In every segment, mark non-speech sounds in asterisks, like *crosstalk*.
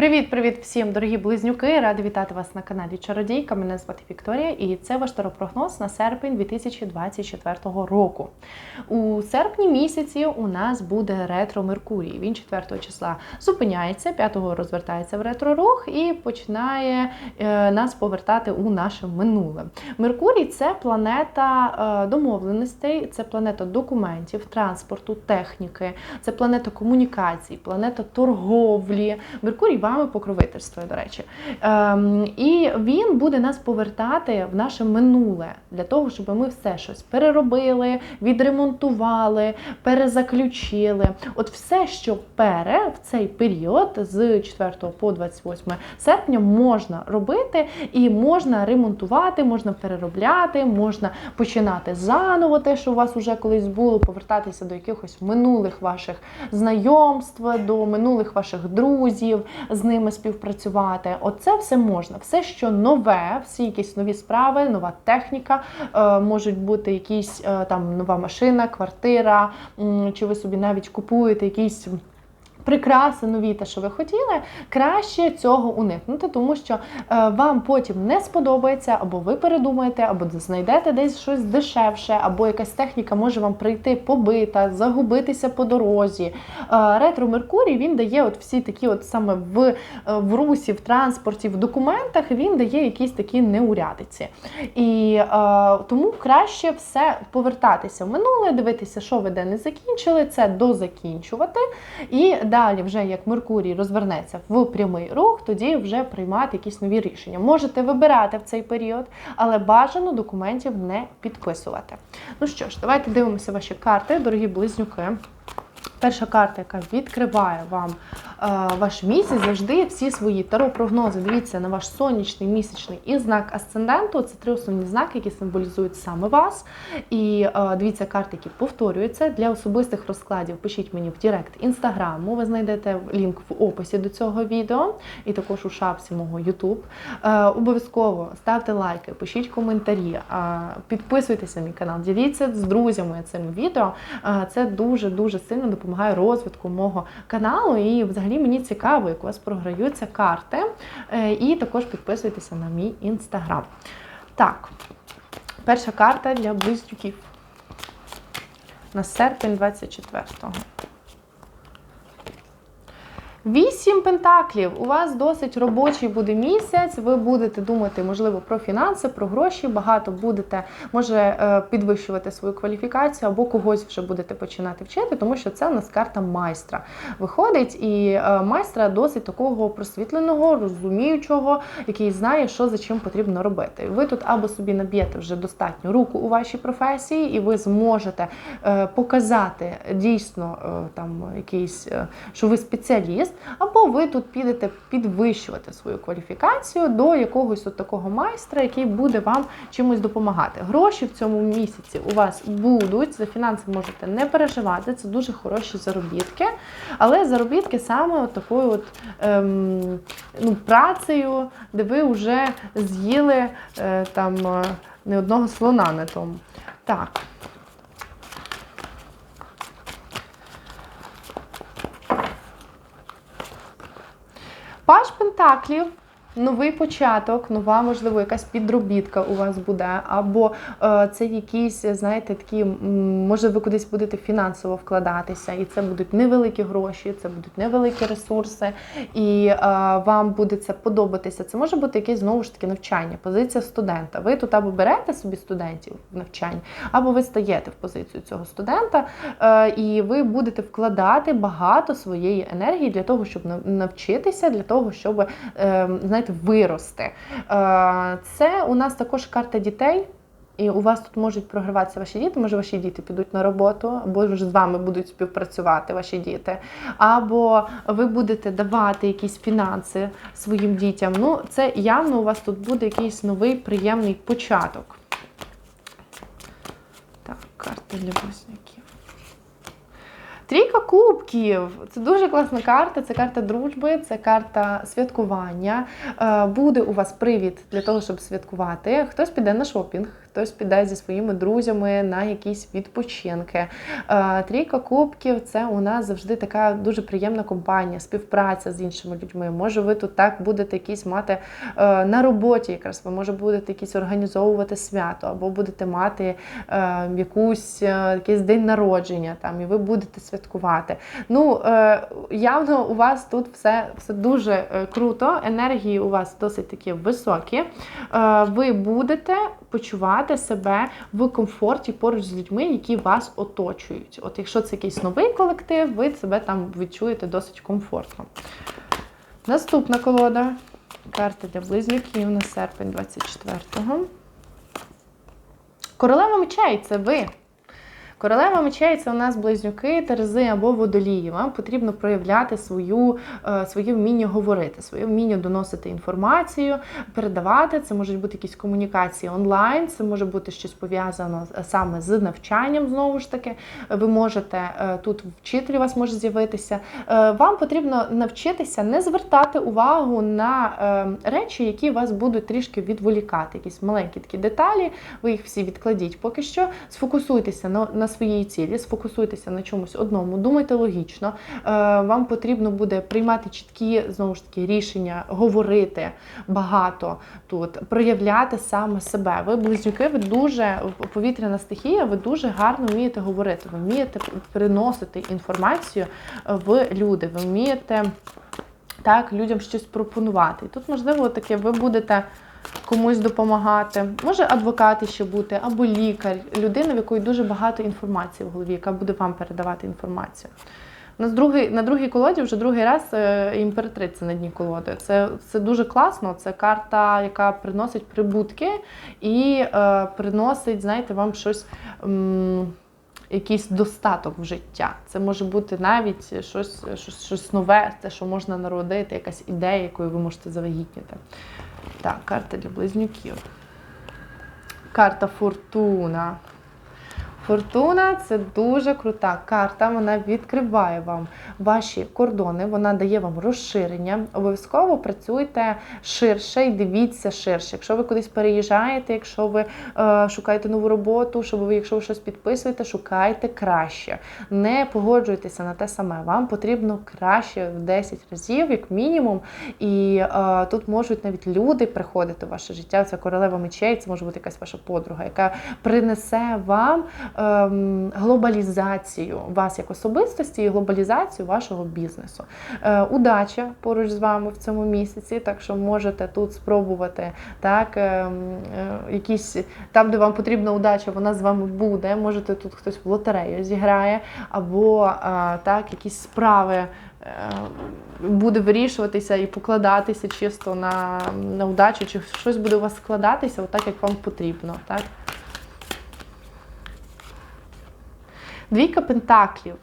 Привіт-привіт всім, дорогі близнюки! Ради вітати вас на каналі Чародійка. Мене звати Вікторія, і це ваш таропрогноз на серпень 2024 року. У серпні місяці у нас буде ретро Меркурій. Він 4 числа зупиняється, 5-го розвертається в ретро-рух і починає е, нас повертати у наше минуле. Меркурій це планета е, домовленостей, це планета документів, транспорту, техніки, це планета комунікацій, планета торговлі. Меркурій вами покровительствує, до речі. Ем, і він буде нас повертати в наше минуле для того, щоб ми все щось переробили, відремонтували, перезаключили. От все, що пере в цей період з 4 по 28 серпня можна робити і можна ремонтувати, можна переробляти, можна починати заново те, що у вас вже колись було, повертатися до якихось минулих ваших знайомств, до минулих ваших друзів, з ними співпрацювати. Оце все можна. Все, що нове, всі якісь нові справи, нова техніка, е, можуть бути якісь е, там нова машина, квартира, чи ви собі навіть купуєте якісь. Прикраси нові, те, що ви хотіли, краще цього уникнути, тому що е, вам потім не сподобається, або ви передумаєте, або знайдете десь щось дешевше, або якась техніка може вам прийти побита, загубитися по дорозі. Е, ретро Меркурій він дає от всі такі, от саме в, е, в русі, в транспорті, в документах він дає якісь такі неурядиці. І тому краще все повертатися в минуле, дивитися, що ви де не закінчили, це дозакінчувати. І далі, вже як Меркурій розвернеться в прямий рух, тоді вже приймати якісь нові рішення. Можете вибирати в цей період, але бажано документів не підписувати. Ну що ж, давайте дивимося ваші карти, дорогі близнюки. Перша карта, яка відкриває вам е, ваш місяць, завжди всі свої таро-прогнози. Дивіться на ваш сонячний, місячний і знак асценденту. Це три основні знаки, які символізують саме вас. І е, дивіться карти, які повторюються. Для особистих розкладів пишіть мені в Директ інстаграму. Ви знайдете лінк в описі до цього відео, і також у шапці мого Ютуб. Е, обов'язково ставте лайки, пишіть коментарі, е, підписуйтеся на мій канал, діліться з друзями цим відео. Е, це дуже дуже сильно допомагає розвитку мого каналу. І взагалі мені цікаво, як у вас програються карти. Е, І також підписуйтеся на мій інстаграм. Так, перша карта для близнюків на серпень 24-го. Вісім пентаклів. У вас досить робочий буде місяць. Ви будете думати, можливо, про фінанси, про гроші. Багато будете, може, е, підвищувати свою кваліфікацію або когось вже будете починати вчити, тому що це у нас карта майстра виходить. І е, майстра досить такого просвітленого, розуміючого, який знає, що за чим потрібно робити. Ви тут або собі наб'єте вже достатню руку у вашій професії, і ви зможете е, показати дійсно там якийсь, що ви спеціаліст. Або ви тут підете підвищувати свою кваліфікацію до якогось от такого майстра, який буде вам чимось допомагати. Гроші в цьому місяці у вас будуть, за фінанси можете не переживати, це дуже хороші заробітки. Але заробітки саме от такою от, ем, ну, працею, де ви вже з'їли е, там е, не одного слона на тому. Так. Паш Пентаклів. Новий початок, нова, можливо, якась підробітка у вас буде, або е, це якісь, знаєте, такі, може, ви кудись будете фінансово вкладатися, і це будуть невеликі гроші, це будуть невеликі ресурси, і е, вам буде це подобатися. Це може бути якесь знову ж таки навчання, позиція студента. Ви тут або берете собі студентів в навчання, або ви стаєте в позицію цього студента, е, і ви будете вкладати багато своєї енергії для того, щоб навчитися, для того, щоб е, знаєте, вирости. Е, Це у нас також карта дітей. І у вас тут можуть програватися ваші діти, може ваші діти підуть на роботу, або вже з вами будуть співпрацювати ваші діти, або ви будете давати якісь фінанси своїм дітям. Ну, це явно у вас тут буде якийсь новий приємний початок. Так, карта для близнюків. Трійка кубків це дуже класна карта. Це карта дружби, це карта святкування. Е, Буде у вас привід для того, щоб святкувати. Хтось піде на шопінг, хтось піде зі своїми друзями на якісь відпочинки. Е, Трійка кубків це у нас завжди така дуже приємна компанія, співпраця з іншими людьми. Може, ви тут так будете якісь мати е, на роботі, якраз ви може будете якісь організовувати свято, або будете мати е, якусь якийсь день народження там, і ви будете святкувати. Ну, явно у вас тут все, все дуже круто, енергії у вас досить такі високі. Ви будете почувати себе в комфорті поруч з людьми, які вас оточують. От якщо це якийсь новий колектив, ви себе там відчуєте досить комфортно. Наступна колода. Карта для близнюків на серпень 24-го. Королева мечей це ви. Королева мечей це у нас близнюки, терези або водолії. Вам потрібно проявляти свою, е, своє вміння говорити, своє вміння доносити інформацію, передавати. Це можуть бути якісь комунікації онлайн, це може бути щось пов'язано е, саме з навчанням. Знову ж таки, ви можете е, тут вчитель у вас може з'явитися. Вам потрібно навчитися не звертати увагу на речі, які вас будуть трішки відволікати. Якісь маленькі такі деталі, ви їх всі відкладіть. Поки що сфокусуйтеся на, на своїй цілі, сфокусуйтеся на чомусь одному, думайте логічно. Е, Вам потрібно буде приймати чіткі знову ж таки рішення, говорити багато тут, проявляти саме себе. Ви близнюки, ви дуже повітряна стихія, ви дуже гарно вмієте говорити, ви вмієте переносити інформацію в люди, ви вмієте так людям щось пропонувати. І тут, можливо, таке ви будете комусь допомагати. Може адвокат ще бути, або лікар, людина, в якої дуже багато інформації в голові, яка буде вам передавати інформацію. На другий, на другій колоді вже другий раз е, імператриця на дні колоди. Це, це дуже класно. Це карта, яка приносить прибутки і е, приносить, знаєте, вам щось. М Якийсь достаток в життя. Це може бути навіть щось, щось, щось нове, те, що можна народити, якась ідея, якою ви можете завагітніти. Так, карта для близнюків. Карта Фортуна. Фортуна це дуже крута карта. Вона відкриває вам ваші кордони, вона дає вам розширення. Обов'язково працюйте ширше і дивіться ширше. Якщо ви кудись переїжджаєте, якщо ви е, шукаєте нову роботу, щоб ви, якщо ви щось підписуєте, шукайте краще. Не погоджуйтеся на те саме. Вам потрібно краще в 10 разів, як мінімум. І е, тут можуть навіть люди приходити в ваше життя. Це королева мечей, це може бути якась ваша подруга, яка принесе вам ем, глобалізацію вас як особистості і глобалізацію вашого бізнесу. Е, удача поруч з вами в цьому місяці, так що можете тут спробувати так, ем, е, якісь там, де вам потрібна удача, вона з вами буде. Можете тут хтось в лотерею зіграє, або е, так, якісь справи. Буде вирішуватися і покладатися чисто на, на удачу, чи щось буде у вас складатися, отак, як вам потрібно. Так? Двійка пентаклів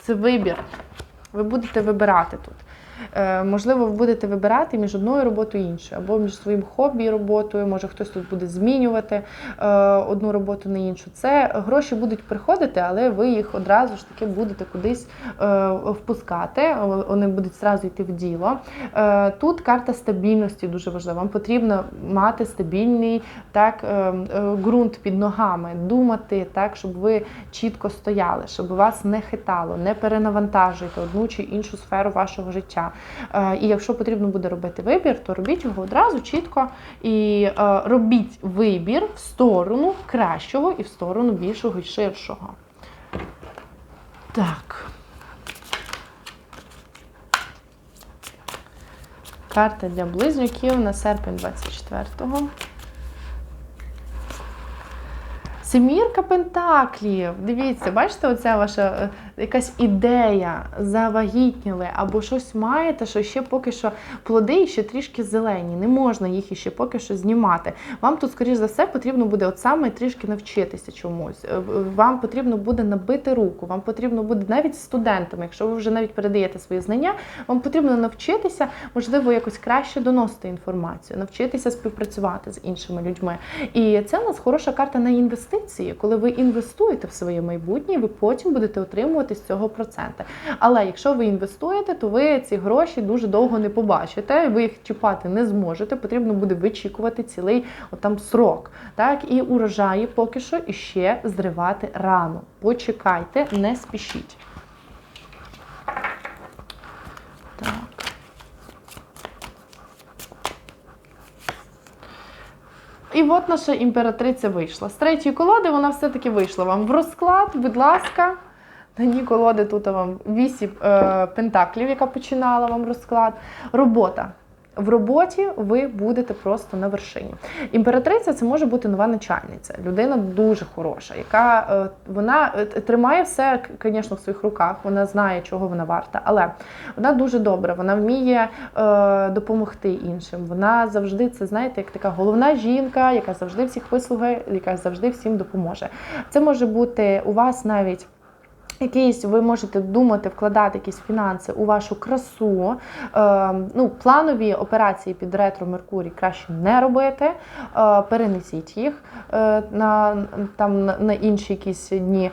це вибір. Ви будете вибирати тут. Е, можливо, ви будете вибирати між одною роботою і іншою, або між своїм хобі і роботою, може хтось тут буде змінювати е, одну роботу на іншу. Це гроші будуть приходити, але ви їх одразу ж таки будете кудись е, впускати, вони будуть зразу йти в діло. Тут карта стабільності дуже важлива. Вам потрібно мати стабільний так, ґрунт під ногами, думати так, щоб ви чітко стояли, щоб вас не хитало, не перенавантажуйте одну чи іншу сферу вашого життя. Е, І якщо потрібно буде робити вибір, то робіть його одразу чітко і е, робіть вибір в сторону кращого і в сторону більшого і ширшого. Так. Карта для близнюків на серпень 24-го. Семірка пентаклів. Дивіться, бачите, оця ваша е, якась ідея, завагітніли, або щось маєте, що ще поки що плоди ще трішки зелені. Не можна їх іще поки що знімати. Вам тут, скоріш за все, потрібно буде от саме трішки навчитися чомусь. Е, Вам потрібно буде набити руку, вам потрібно буде навіть студентами, якщо ви вже навіть передаєте свої знання, вам потрібно навчитися, можливо, якось краще доносити інформацію, навчитися співпрацювати з іншими людьми. І це у нас хороша карта на інвестиції. Коли ви інвестуєте в своє майбутнє, ви потім будете отримувати з цього проценти. Але якщо ви інвестуєте, то ви ці гроші дуже довго не побачите, ви їх чіпати не зможете. Потрібно буде вичікувати цілий отам срок. Так, і урожаї поки що іще зривати рано. Почекайте, не спішіть. І от наша імператриця вийшла. З третьої колоди вона все-таки вийшла вам в розклад, будь ласка. На дні колоди тут вам вісім е, пентаклів, яка починала вам розклад. Робота. В роботі ви будете просто на вершині. Імператриця це може бути нова начальниця, людина дуже хороша, яка е, вона е, тримає все, звісно, в своїх руках. Вона знає, чого вона варта, але вона дуже добра, вона вміє е, допомогти іншим. Вона завжди це знаєте, як така головна жінка, яка завжди всіх вислугає, яка завжди всім допоможе. Це може бути у вас навіть. Якісь ви можете думати, вкладати якісь фінанси у вашу красу. Е, ну, Планові операції під ретро Меркурій краще не робити, е, перенесіть їх е, на там, на інші якісь дні.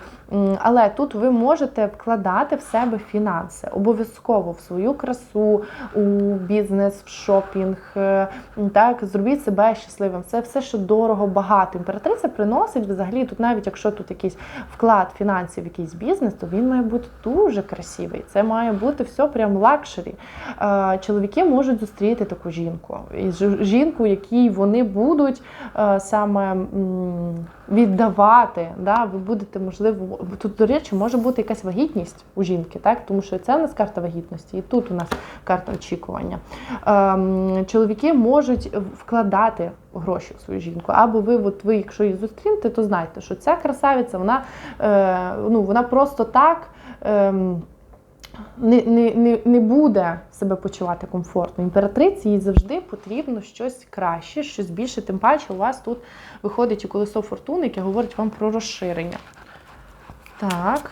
Але тут ви можете вкладати в себе фінанси, обов'язково в свою красу, у бізнес, в шопінг. Е, так, Зробіть себе щасливим. Це все, що дорого, багато. Імператриця приносить взагалі, тут навіть якщо тут якийсь вклад фінансів, якийсь бізнес, то він має бути дуже красивий. Це має бути все прям лакшері. Чоловіки можуть зустріти таку жінку. Жінку, якій вони будуть саме віддавати. Да? Ви будете, можливо, тут, до речі, може бути якась вагітність у жінки, так? тому що це у нас карта вагітності, і тут у нас карта очікування. Ем, Чоловіки можуть вкладати гроші в свою жінку. Або ви, от ви, якщо її зустрінете, то знайте, що ця красавиця, вона, е, ну, вона просто так. Е, не не, не, не буде себе почувати комфортно. Імператриці їй завжди потрібно щось краще, щось більше. Тим паче у вас тут виходить і колесо фортуни, яке говорить вам про розширення. Так,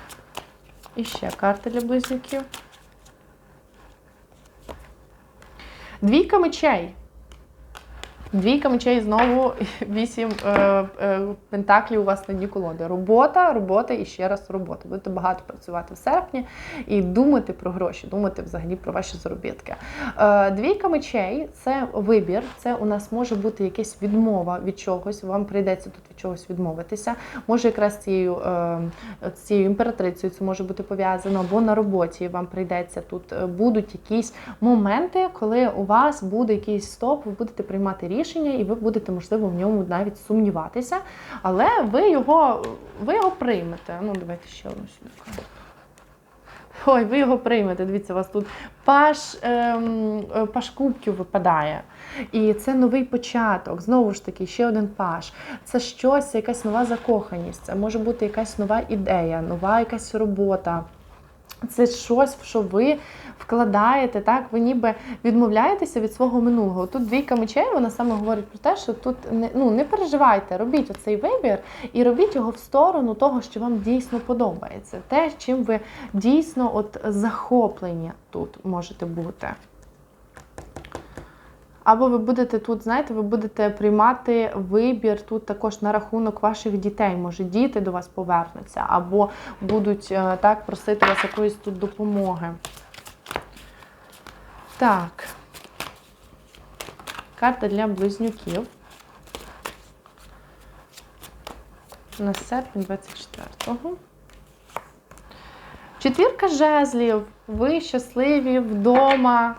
і ще карта для близнюків. Двійка мечей. Двійка мечей знову *laughs* вісім е, е, пентаклів у вас на дні колоди. Робота, робота і ще раз робота. Будете багато працювати в серпні і думати про гроші, думати взагалі про ваші заробітки. Е, двійка мечей це вибір, це у нас може бути якась відмова від чогось. Вам прийдеться тут від чогось відмовитися. Може, якраз цією е, цією імператрицею це може бути пов'язано, або на роботі вам прийдеться тут. Е, будуть якісь моменти, коли у вас буде якийсь стоп, ви будете приймати рішення рішення, і ви будете, можливо, в ньому навіть сумніватися, але ви його ви його приймете. Ну, давайте ще одну сюди. Ой, ви його приймете. Дивіться, у вас тут паш ем, е, паш кубків випадає. І це новий початок. Знову ж таки, ще один паш. Це щось, якась нова закоханість. Це може бути якась нова ідея, нова якась робота. Це щось, в що ви вкладаєте, так, ви ніби відмовляєтеся від свого минулого. Тут двійка мечей, вона саме говорить про те, що тут не ну, не переживайте, робіть оцей вибір і робіть його в сторону того, що вам дійсно подобається. Те, чим ви дійсно от захоплені тут можете бути. Або ви будете тут, знаєте, ви будете приймати вибір тут також на рахунок ваших дітей. Може, діти до вас повернуться, або будуть е, так просити вас якоїсь тут допомоги. Так. Карта для близнюків. На серпень 24-го. Четвірка жезлів. Ви щасливі вдома.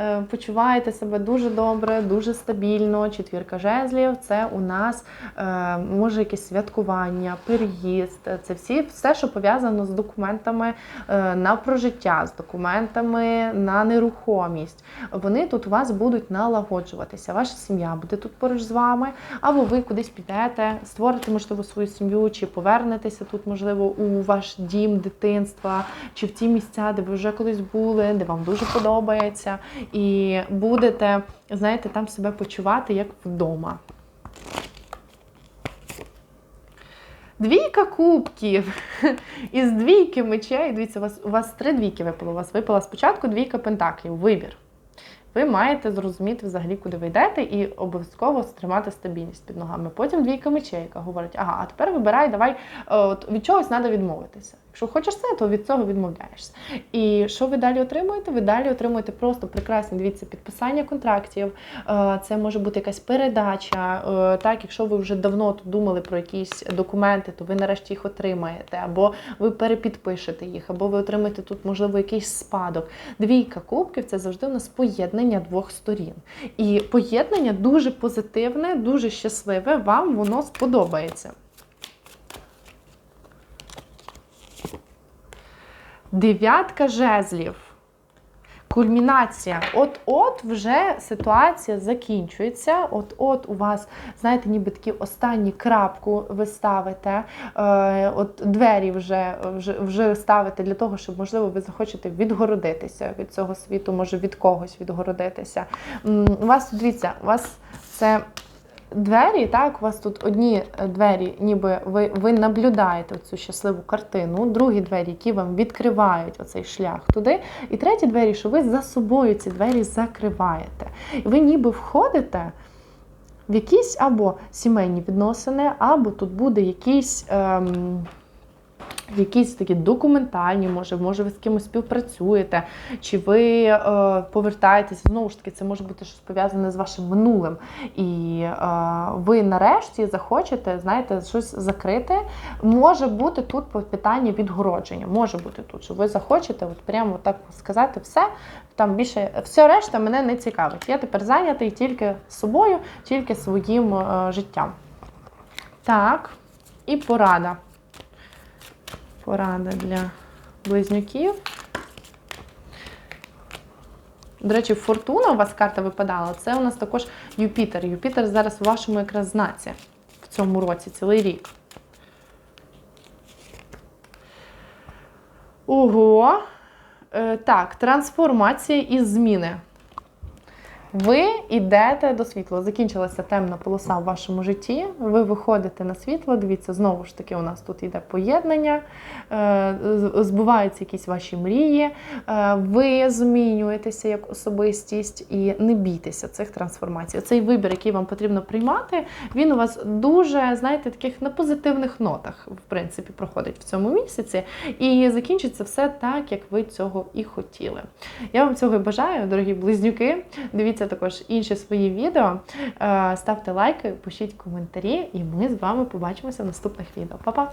Е, почуваєте себе дуже добре, дуже стабільно. Четвірка жезлів це у нас е, може якесь святкування, переїзд. Це всі все, що пов'язано з документами е, на прожиття, з документами на нерухомість. Вони тут у вас будуть налагоджуватися. Ваша сім'я буде тут поруч з вами, або ви кудись підете, створите, можливо, свою сім'ю, чи повернетеся тут, можливо, у ваш дім дитинства, чи в ті місця, де ви вже колись були, де вам дуже подобається і будете, знаєте, там себе почувати як вдома. Двійка кубків. *laughs* Із двійки мечей. Дивіться, у вас у вас три двійки випало. У вас випала спочатку двійка пентаклів. Вибір. Ви маєте зрозуміти взагалі, куди ви йдете, і обов'язково стримати стабільність під ногами. Потім двійка мечей, яка говорить, ага, а тепер вибирай, давай е, от, від чогось треба відмовитися. Якщо хочеш це, то від цього відмовляєшся. І що ви далі отримуєте? Ви далі отримуєте просто прекрасні дивіться підписання контрактів. Е, Це може бути якась передача. Е, Так, якщо ви вже давно тут думали про якісь документи, то ви нарешті їх отримаєте, або ви перепідпишете їх, або ви отримаєте тут, можливо, якийсь спадок. Двійка кубків це завжди у нас поєднання двох сторін. І поєднання дуже позитивне, дуже щасливе. Вам воно сподобається. Дев'ятка жезлів. Кульмінація. От-от вже ситуація закінчується. От-от у вас, знаєте, ніби такі останні крапку ви ставите. Е, от двері вже, вже, вже ставите для того, щоб, можливо, ви захочете відгородитися від цього світу, може від когось відгородитися. У вас, дивіться, у вас це двері, так, у вас тут одні е, двері, ніби ви, ви наблюдаєте цю щасливу картину, другі двері, які вам відкривають оцей шлях туди, і треті двері, що ви за собою ці двері закриваєте. І ви ніби входите в якісь або сімейні відносини, або тут буде якийсь. Ем, Якісь такі документальні, може, може, ви з кимось співпрацюєте, чи ви е, повертаєтеся. Знову ж таки, це може бути щось пов'язане з вашим минулим. І е, ви нарешті захочете, знаєте, щось закрити. Може бути тут питання відгородження. Може бути тут, що ви захочете, от прямо так сказати, все. Там більше все решта мене не цікавить. Я тепер зайнятий тільки собою, тільки своїм е, життям. Так, і порада порада для близнюків. До речі, фортуна у вас карта випадала. Це у нас також Юпітер. Юпітер зараз у вашому якраз знаці в цьому році, цілий рік. Ого. Е, так, трансформація і зміни. Ви йдете до світла. Закінчилася темна полоса в вашому житті. Ви виходите на світло. Дивіться, знову ж таки, у нас тут йде поєднання, е, збуваються якісь ваші мрії. е, Ви змінюєтеся як особистість і не бійтеся цих трансформацій. Цей вибір, який вам потрібно приймати, він у вас дуже, знаєте, таких на позитивних нотах, в принципі, проходить в цьому місяці. І закінчиться все так, як ви цього і хотіли. Я вам цього бажаю, дорогі близнюки. Дивіться також інші свої відео. Е, Ставте лайки, пишіть коментарі, і ми з вами побачимося в наступних відео. Па-па!